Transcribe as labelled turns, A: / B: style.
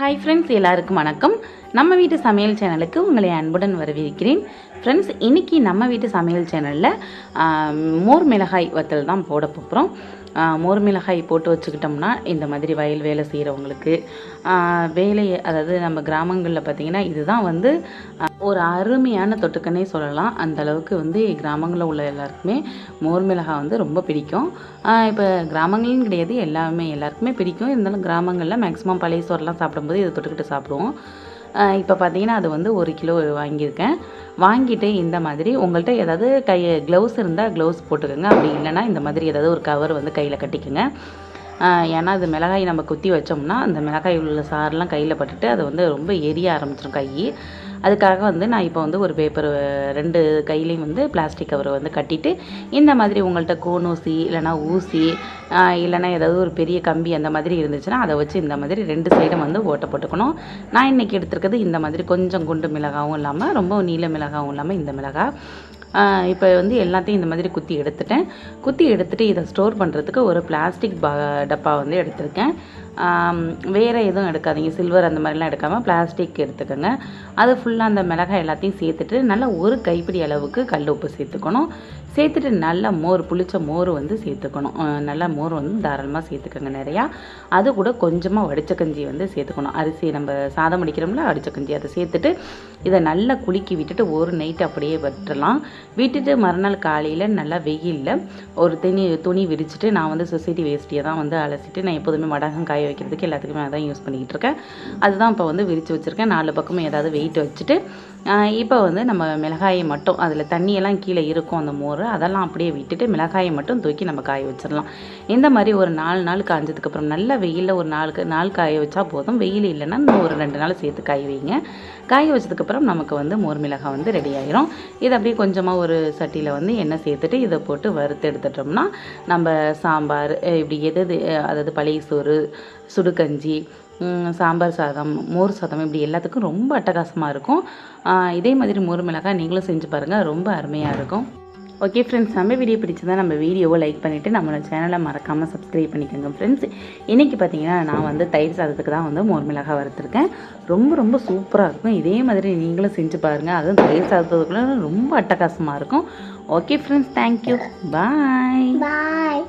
A: Hi friends எல்லாருக்கும் வணக்கம். நம்ம வீட்டு சமையல் சேனலுக்கு உங்களை அன்புடன் வரவேற்கிறேன். ஃப்ரெண்ட்ஸ் இன்னைக்கு நம்ம வீட்டு சமையல் சேனலில் மோர் மிளகாய் வத்தல் தான் போட போகிறோம் மோர் மிளகாய் போட்டு வச்சுக்கிட்டோம்னா இந்த மாதிரி வயல் வேலை செய்கிறவங்களுக்கு வேலையை அதாவது நம்ம கிராமங்களில் பார்த்திங்கன்னா இதுதான் வந்து ஒரு அருமையான தொட்டுக்கன்னே சொல்லலாம். அந்த அளவுக்கு வந்து கிராமங்களில் உள்ள எல்லாருக்குமே மோர் மிளகாய் வந்து ரொம்ப பிடிக்கும். இப்போ கிராமங்கள்னு கிடையாது எல்லாமே எல்லாருக்குமே பிடிக்கும். இருந்தாலும் கிராமங்களில் மேக்ஸிமம் பழைய சோறுலாம் சாப்பிட சாப்பிடும்போது இதை தொட்டுக்கிட்டு சாப்பிடுவோம். இப்போ பார்த்தீங்கன்னா அது வந்து ஒரு கிலோ வாங்கியிருக்கேன். வாங்கிட்டு இந்த மாதிரி உங்கள்கிட்ட ஏதாவது கை க்ளவுஸ் இருந்தால் க்ளவுஸ் போட்டுக்கோங்க. அப்படி இல்லைன்னா இந்த மாதிரி ஏதாவது ஒரு கவர் வந்து கையில் கட்டிக்கோங்க. ஏன்னா அது மிளகாய் நம்ம குத்தி வச்சோம்னா அந்த மிளகாய் உள்ள சாரெலாம் கையில் பட்டுட்டு அது வந்து ரொம்ப எரிய ஆரம்பிச்சிடும் கை. அதுக்காக வந்து நான் இப்போ வந்து ஒரு பேப்பர் ரெண்டு கையிலையும் வந்து பிளாஸ்டிக் கவரை வந்து கட்டிட்டு இந்த மாதிரி உங்கள்கிட்ட கோன் ஊசி இல்லைனா ஊசி இல்லைனா ஏதாவது ஒரு பெரிய கம்பி அந்த மாதிரி இருந்துச்சுன்னா அதை வச்சு இந்த மாதிரி ரெண்டு சைடும் வந்து ஓட்டை போட்டுக்கணும். நான் இன்றைக்கி எடுத்திருக்கிறது இந்த மாதிரி கொஞ்சம் குண்டு மிளகாவும் இல்லாமல் ரொம்ப நீல மிளகாவும் இல்லாமல் இந்த மிளகாய். இப்போ வந்து எல்லாத்தையும் இந்த மாதிரி குத்தி எடுத்துட்டேன். குத்தி எடுத்துட்டு இதை ஸ்டோர் பண்ணுறதுக்கு ஒரு பிளாஸ்டிக் பா டப்பா வந்து எடுத்திருக்கேன். வேறு எதுவும் எடுக்காதீங்க. சில்வர் அந்த மாதிரிலாம் எடுக்காமல் பிளாஸ்டிக் எடுத்துக்கோங்க. அது ஃபுல்லாக அந்த மிளகாய் எல்லாத்தையும் சேர்த்துட்டு நல்லா ஒரு கைப்பிடி அளவுக்கு கல் உப்பு சேர்த்துக்கணும். சேர்த்துட்டு நல்லா மோர் புளிச்ச மோர் வந்து சேர்த்துக்கணும். நல்லா மோர் வந்து தாராளமாக சேர்த்துக்கோங்க நிறையா. அது கூட கொஞ்சமாக வடிச்ச கஞ்சி வந்து சேர்த்துக்கணும். அரிசி நம்ம சாதம் அடிக்கிறோம்ல அடித்த கஞ்சி அதை சேர்த்துட்டு இதை நல்லா குலுக்கி விட்டுட்டு ஒரு நைட் அப்படியே விட்டுறலாம் விட்டுட்டு மறுநாள் காலையில் நல்லா வெயிலில் ஒரு துணி துணி விரிச்சிட்டு நான் வந்து சொசைட்டி வேஸ்ட்டியை தான் வந்து அலசிட்டு நான் எப்போதுமே மடகம் காய வைக்கிறதுக்கு எல்லாத்துக்குமே அதான் யூஸ் பண்ணிக்கிட்டு இருக்கேன் அதுதான் இப்போ வந்து விரித்து வச்சுருக்கேன். நாலு பக்கமும் ஏதாவது வெயிட் வச்சுட்டு இப்போ வந்து நம்ம மிளகாயை மட்டும் அதில் தண்ணியெல்லாம் கீழே இருக்கும் அந்த மோர் அதெல்லாம் அப்படியே விட்டுட்டு மிளகாயை மட்டும் தூக்கி நம்ம காய வச்சிடலாம். இந்த மாதிரி ஒரு நாலு நாள் காஞ்சதுக்கப்புறம் நல்ல வெயிலில் ஒரு நாளுக்கு நாள் காய வச்சா போதும். வெயில் இல்லைன்னா இன்னும் ஒரு ரெண்டு நாள் சேர்த்து காய வைங்க. காய வச்சதுக்கப்புறம் நமக்கு வந்து மோர் மிளகாய் வந்து ரெடி ஆயிரும். இதை அப்படியே கொஞ்சமாக ஒரு சட்டியில் வந்து எண்ணெய் சேர்த்துட்டு இதை போட்டு வறுத்து எடுத்துட்டோம்னா நம்ம சாம்பார் இப்படி எது எது, அதாவது பழைய சோறு சுடுகஞ்சி சாம்பார் சாதம் மோர் சாதம் இப்படி எல்லாத்துக்கும் ரொம்ப அட்டகாசமாக இருக்கும். இதே மாதிரி மோர் மிளகாய் நீங்களும் செஞ்சு பாருங்கள் ரொம்ப அருமையாக இருக்கும். ஓகே ஃப்ரெண்ட்ஸ் நம்ம வீடியோ பிடிச்சதா நம்ம வீடியோவை லைக் பண்ணிவிட்டு நம்மளோட சேனலை மறக்காமல் சப்ஸ்கிரைப் பண்ணிக்கோங்க ஃப்ரெண்ட்ஸ் இன்றைக்கி பார்த்தீங்கன்னா நான் வந்து தயிர் சாதத்துக்கு தான் வந்து மோர் மிளகாய் வறுத்துருக்கேன். ரொம்ப ரொம்ப சூப்பராக இருக்கும். இதே மாதிரி நீங்களும் செஞ்சு பாருங்கள் அதுவும் தயிர் சாதத்துக்குள்ள ரொம்ப அட்டகாசமாக இருக்கும். Okay friends thank you bye
B: bye